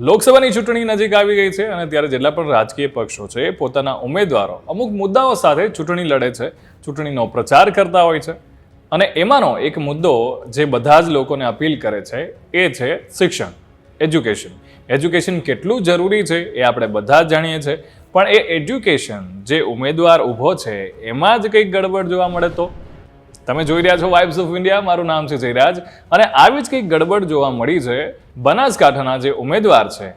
લોકસભાની ચૂંટણી નજીક આવી ગઈ છે અને ત્યારે જેટલા પણ રાજકીય પક્ષો છે એ પોતાના ઉમેદવારો અમુક મુદ્દાઓ સાથે ચૂંટણી લડે છે, ચૂંટણીનો પ્રચાર કરતા હોય છે. અને એમાંનો એક મુદ્દો જે બધા જ લોકોને અપીલ કરે છે એ છે શિક્ષણ, એજ્યુકેશન. એજ્યુકેશન કેટલું જરૂરી છે એ આપણે બધા જ જાણીએ છીએ. પણ એ એજ્યુકેશન જે ઉમેદવાર ઊભો છે એમાં જ કંઈક ગડબડ જોવા મળે તો? તમે જોઈ રહ્યા છો વાઇબ્સ ઓફ ઇન્ડિયા મારું નામ છે જયરાજ. અને આવી જ કંઈક ગડબડ જોવા મળી છે, બનાસકાંઠાના જે ઉમેદવાર છે,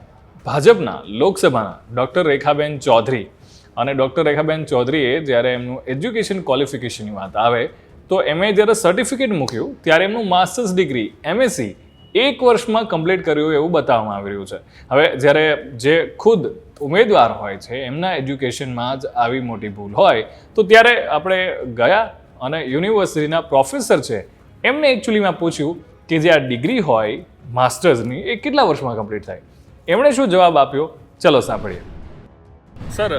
ભાજપના લોકસભાના, ડૉક્ટર રેખાબેન ચૌધરી. અને ડૉક્ટર રેખાબેન ચૌધરીએ જ્યારે એમનું એજ્યુકેશન ક્વોલિફિકેશનની વાત આવે, તો એમએ જ્યારે સર્ટિફિકેટ મૂક્યું, ત્યારે એમનું માસ્ટર્સ ડિગ્રી એમએસસી એક વર્ષમાં કમ્પ્લીટ કર્યું એવું બતાવવામાં આવી રહ્યું છે. હવે જ્યારે જે ખુદ ઉમેદવાર હોય છે, એમના એજ્યુકેશનમાં જ આવી મોટી ભૂલ હોય, તો ત્યારે આપણે ગયા અને યુનિવર્સિટીના પ્રોફેસર છે. એમને એકચ્યુઅલીમાં પૂછ્યું કે જે આ ડિગ્રી હોય માસ્ટર્સની એ કેટલા વર્ષમાં કમ્પ્લીટ થાય? એમણે શું જવાબ આપ્યો? ચલો સાંભળીએ. સર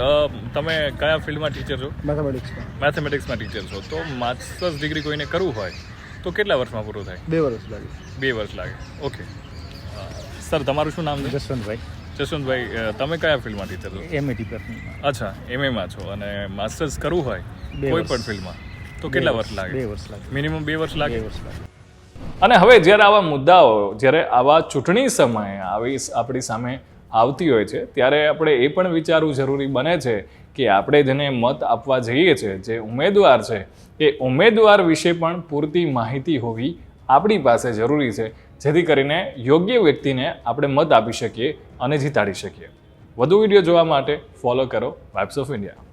તમે કયા ફિલ્ડમાં ટીચર છો? મેથેમેટિક્સમાં મેથેમેટિક્સમાં ટીચર છો. તો માસ્ટર્સ ડિગ્રી કોઈને કરવું હોય તો કેટલા વર્ષમાં પૂરું થાય? બે વર્ષ લાગે. બે વર્ષ લાગે. ઓકે સર તમારું શું નામ છે? જસવંતભાઈ. જસવંતભાઈ તમે કયા ફિલ્ડમાં ટીચર છો? એમ એ ડિપાર્ટમેન્ટમાં અચ્છા એમએમાં છો. અને માસ્ટર્સ કરવું હોય કોઈ પણ ફિલ્ડમાં? તો કેટલા વર્ષ બે લાગે વર્ષ લાગે. મિનિમમ બે વર્ષ લાગે? વર્ષ લાગે. અને હવે જ્યારે આવા મુદ્દાઓ જ્યારે આવા ચૂંટણી સમયે આવી આપણી સામે આવતી હોય છે ત્યારે આપણે એ પણ વિચારવું જરૂરી બને છે કે આપણે જેને મત આપવા જઈએ છીએ જે ઉમેદવાર છે એ ઉમેદવાર વિશે પણ પૂરતી માહિતી હોવી આપણી પાસે જરૂરી છે જેથી કરીને યોગ્ય વ્યક્તિને આપણે મત આપી શકીએ અને જીતાડી શકીએ. વધુ વીડિયો જોવા માટે ફોલો કરો વાઇબ્સ ઓફ ઇન્ડિયા